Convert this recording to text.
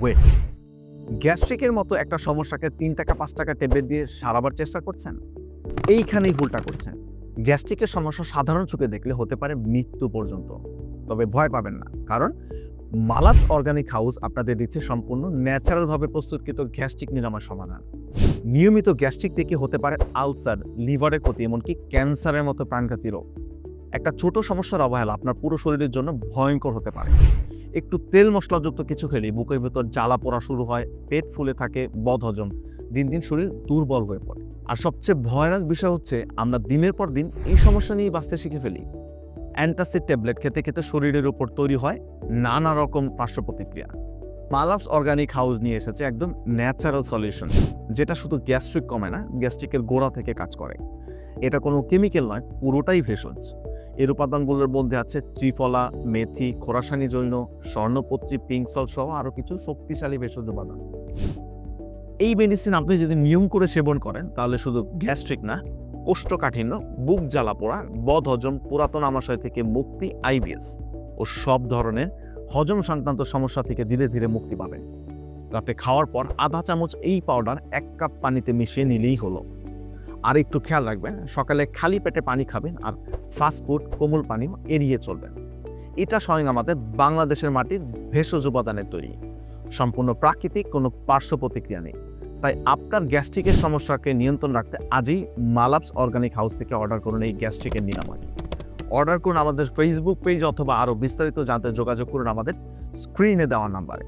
Wait গ্যাস্ট্রিকের মতো একটা সমস্যাকে তিন টাকা, পাঁচ টাকা ট্যাবলেট দিয়ে সারাবার চেষ্টা করছেন? এইখানেই ভুলটা করছেন। গ্যাস্ট্রিকের সমস্যা সাধারণ চোখে দেখলে হতে পারে মৃত্যু পর্যন্ত। তবে ভয় পাবেন না। কারণ মালাস অর্গানিক হাউস আপনাদের দিচ্ছে সম্পূর্ণ ন্যাচারালভাবে প্রস্তুতকৃত গ্যাস্ট্রিক নিরাময় সমাধান। নিয়মিত গ্যাস্ট্রিক থেকে হতে পারে আলসার, লিভারের ক্ষতি, এমনকি ক্যান্সারের মতো প্রাণঘাতী রোগ। একটা ছোট সমস্যার অবহেলা আপনার পুরো শরীরের জন্য ভয়ঙ্কর হতে পারে। একটু তেল মশলাযুক্ত কিছু খেলে বুকের ভেতর জ্বালা পোড়া শুরু হয়, পেট ফুলে থাকে বদহজম দিন দিন শরীর দুর্বল হয়ে পড়ে। আর সবচেয়ে ভয়ানক বিষয় হচ্ছে, আমরা দিনের পর দিন এই সমস্যা নিয়ে বাঁচতে শিখে ফেলি। অ্যান্টাসিড ট্যাবলেট খেতে খেতে শরীরের উপর তৈরি হয় নানা রকম পার্শ্ব প্রতিক্রিয়া মালাপস অর্গানিক হাউস নিয়ে এসেছে একদম ন্যাচারাল সলিউশন, যেটা শুধু গ্যাস্ট্রিক কমে না, গ্যাস্ট্রিকের গোড়া থেকে কাজ করে। এটা কোনো কেমিক্যাল নয়, পুরোটাই ভেষজ। এর উপাদানগুলোর মধ্যে আছে ত্রিফলা, মেথি, খোরাসানি জৈন, স্বর্ণপত্রী পিঙ্কসল সহ আরও কিছু শক্তিশালী ভেষজ উপাদান। এই মেডিসিন আপনি যদি নিয়ম করে সেবন করেন, তাহলে শুধু গ্যাস্ট্রিক না, কোষ্ঠকাঠিন্য, বুক জ্বালা পোড়া, বদ হজম, পুরাতন আমাশয় থেকে মুক্তি আইবিএস ও সব ধরনের হজম সংক্রান্ত সমস্যা থেকে ধীরে ধীরে মুক্তি পাবেন। রাতে খাওয়ার পর আধা চামচ এই পাউডার এক কাপ পানিতে মিশিয়ে নিলেই হলো। আর একটু খেয়াল রাখবেন, সকালে খালি পেটে পানি খাবেন আর ফাস্ট ফুড কোমল পানীয় এড়িয়ে চলবেন। এটা স্বয়ং আমাদের বাংলাদেশের মাটির ভেষজ উপাদানের তৈরি। সম্পূর্ণ প্রাকৃতিক, কোনো পার্শ্ব প্রতিক্রিয়া নেই। তাই আপনার গ্যাস্ট্রিকের সমস্যাকে নিয়ন্ত্রণ রাখতে আজই মালাপস অর্গানিক হাউস থেকে অর্ডার করুন এই গ্যাস্ট্রিকের নিরাময়। অর্ডার করুন আমাদের ফেসবুক পেজ অথবা আরও বিস্তারিত জানতে যোগাযোগ করুন আমাদের স্ক্রিনে দেওয়া নাম্বারে।